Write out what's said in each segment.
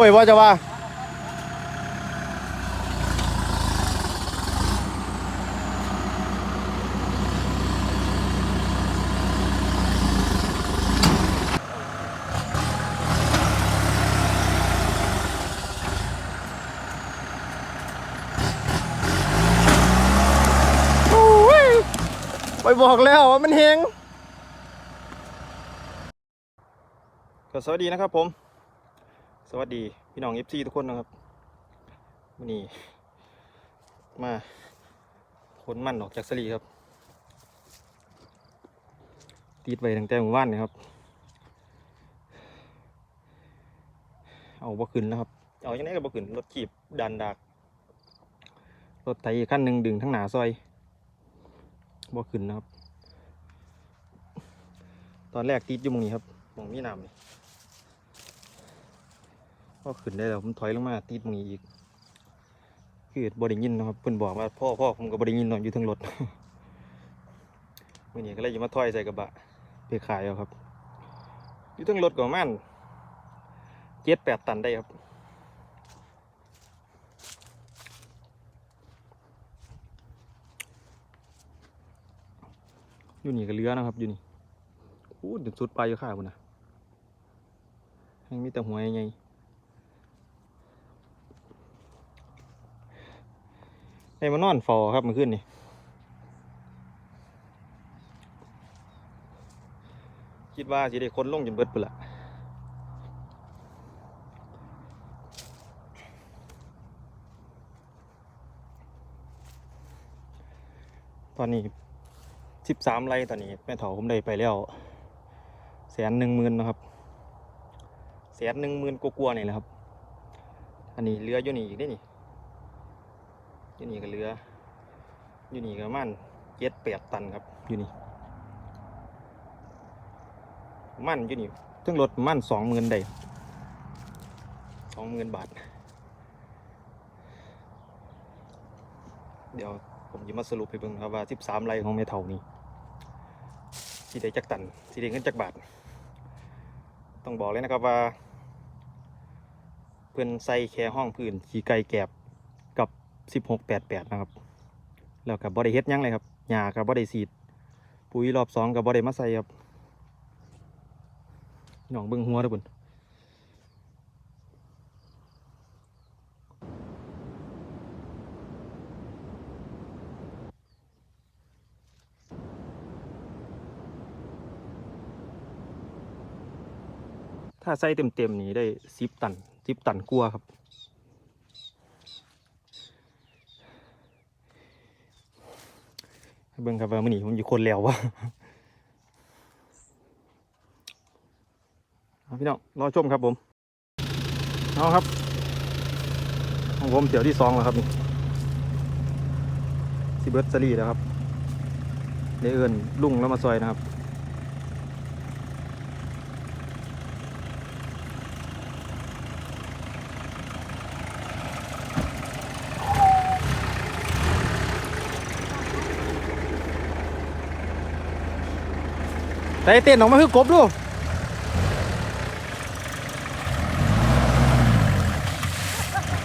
ป่วยว่าจะว่าโอ้ยไปบอกแล้วว่ามันเฮงก็สวัสดีนะครับผม สวัสดีพี่น้องเอฟซีทุกคนนะครับวันนี้มาขนมันออกจากสลีครับ ตีดไว้ตั้งแต่หมู่บ้านนี่ครับ เอาบ่ขึ้นแล้วครับ เอาอย่างนี้ก็บ่ขึ้นรถขีบดันดากรถไถขั้นหนึ่งดึงทั้งหนาซอยบ่ขึ้นนะครับ ตอนแรกติดอยู่หมองนี้ครับมองมีน้ำนี่ ก็ขึ้นได้แล้วผมถอยลงมาติดหมองอีกคือบริยินนะครับเพิ่นบอกว่าพ่อพ่อผมก็บริยินนอนอยู่ทั้งรถมื่อนี้ก็เลยจะมาถอยใส่กระบะไปขายเอาครับ อยู่ทั้งรถก็ประมาณเจ็ดแปดตันได้ครับอยู่นี่ก็เรือนะครับอยู่นี่อู้เดี๋ยสุดไปอยู่ข้างบนนะยังมีแต่หัวใหญ่ๆ ได้มานอนฟอครับมื่อคืนนี่คิดว่าสิได้คนลงจนเบิดไปละตอนนี้สิบสามไร่ตอนนี้แม่เถาผมได้ไปแล้วแสนหนึ่งหมื่นนะครับแสนหนึ่งหมื่นกลัวๆนี่แหละครับ อันนี้เรืออยู่นี่อีกได้นี่ อยู่นี่ก็เรือ อยู่นี่ก็มันเจ็ดแปดตันครับ อยู่นี่ มันอยู่นี่ถึงรถมันสองหมื่นได้สองหมื่นบาท เดี๋ยวผมจะมาสรุปให้เบิ่งครับว่าสิบสามไร่ของแม่เถานี่สีได้จักตันสีได้เงินจักบาท ต้องบอกเลยนะครับว่า เพื่อนใส่แค่ห้องพื้นขี่ไก่แกบ สิบหกแปดแปดนะครับ แล้วกับบอดี้เฮ็ดยังเลยครับหญ้ากับบอด้สีด ปุ๋ยรอบสองกับบอดี้มาใส่ครับหนองเบิ้งหัวเด้อบุญถ้าใส่เต็มๆนี่ได้สิบตันสิบตันกลัวครับ ให้ เบิ่งครับว่ามื้อนี้ผมอยู่คนแล้ววะพี่น้องรอชมครับผมเอาครับของผมเสี่ยวที่สองแล้วครับนี่ซิเบิร์ตซารีแล้วครับเดเอินลุงแล้วมาซอยนะครับ แต่เต้นออกมาคือกบดู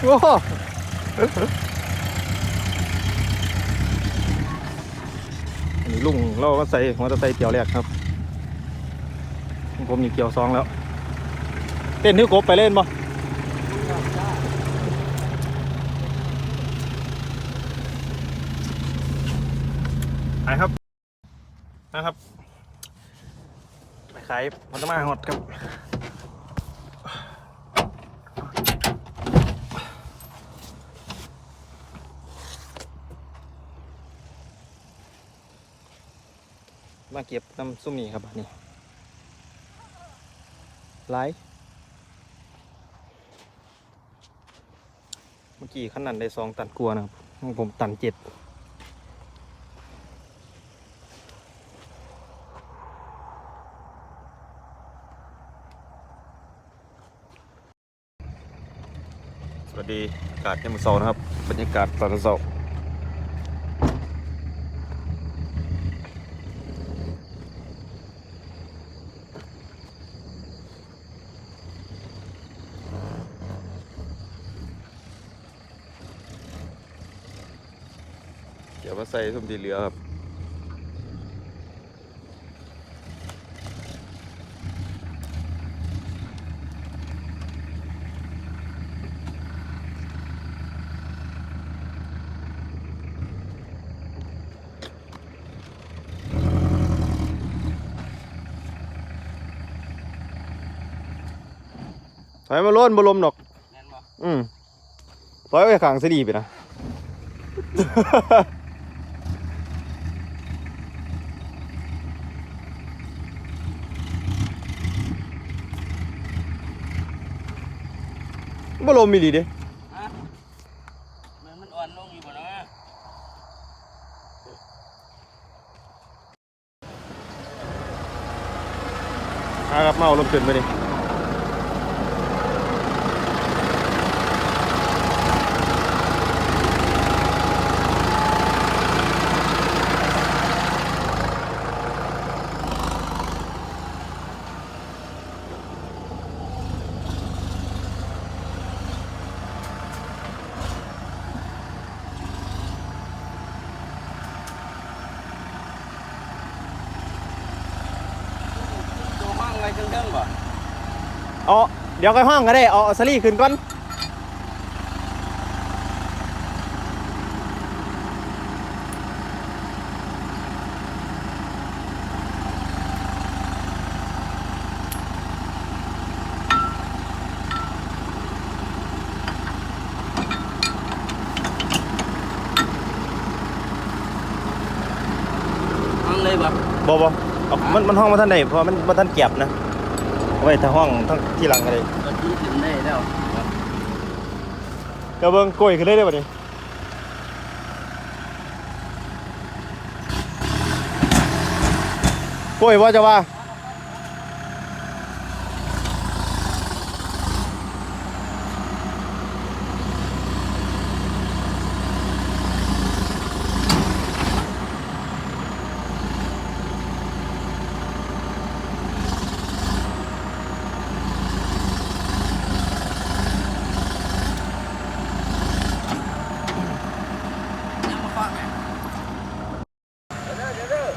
โอ้โหอันนี้ลุงเราก็ใส่หัวตะไซเกี่ยวแรกครับ ผมอยู่เกี่ยวซองแล้ว เต้นนึกกบไปเล่นบ่ไปครับนะครับ ขายมันจะมาหดครับมาเก็บน้ำซุ่มนี่ครับนี่ไลเมื่อกี้ขนนั้นได้สองตันกลัวนะครับ ผมตันเจ็ด สวัสดีอากาศที่มือเสานะครับ บรรยากาศตอนเสาเดี๋ยวมาใส่ส้มดีเหลือครับ อยมาล้นบลมดอก แม่นบ่อืมถอยไปข้างสดีไปนะ บลมมีดีเด้ฮะมันมันอ่อนลงอยู่บ่เนาะอาครับเมาลมขึ้นไปดิตัวห้องไว้เทิงๆบ่ เอาเดี๋ยวค่อยห้องก็ได้เอาเอาสลี่ขึ้นก่อนห้องเลยบ่บ่บ่เอามันมันห้องมาท่านใดเพราะมันมาท่านเก็บนะเอา ไว้ถ้าห้องทั้งที่หลังก็ได้ก็ทิ้งขึ้นได้แล้วเดี๋ยวเบิ่งกล้วยขึ้นเลยได้ป่ะนี่กล้วยว่าจะว่า ยังมาฟังแม่เด้อเด้อเด้อ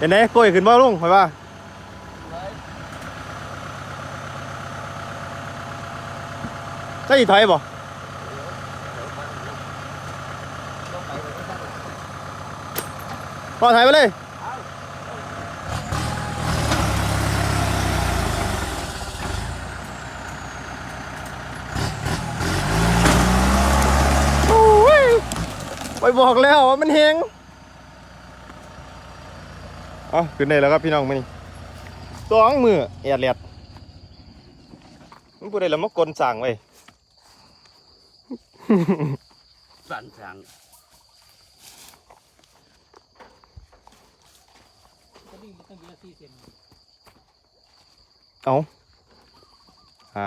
เห็นไหมกล้วยขึ้นบ่ลุงไปว่าไว้ใช่ถอยบ่ลงไปลยก็ได้พอถอยไปเลยโอ้ยไปบอกแล้วว่ามันเฮง เอะขึ้นได้แล้วครับพี่น้องมานี่สองมือแอดเลียดมันพูดได้แล้วมากลสั่งไว้ สั่นสั่งเอาห้า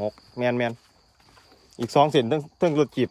หกแมนแมนอีกสองเส้นทั้งทั้งรถจีบ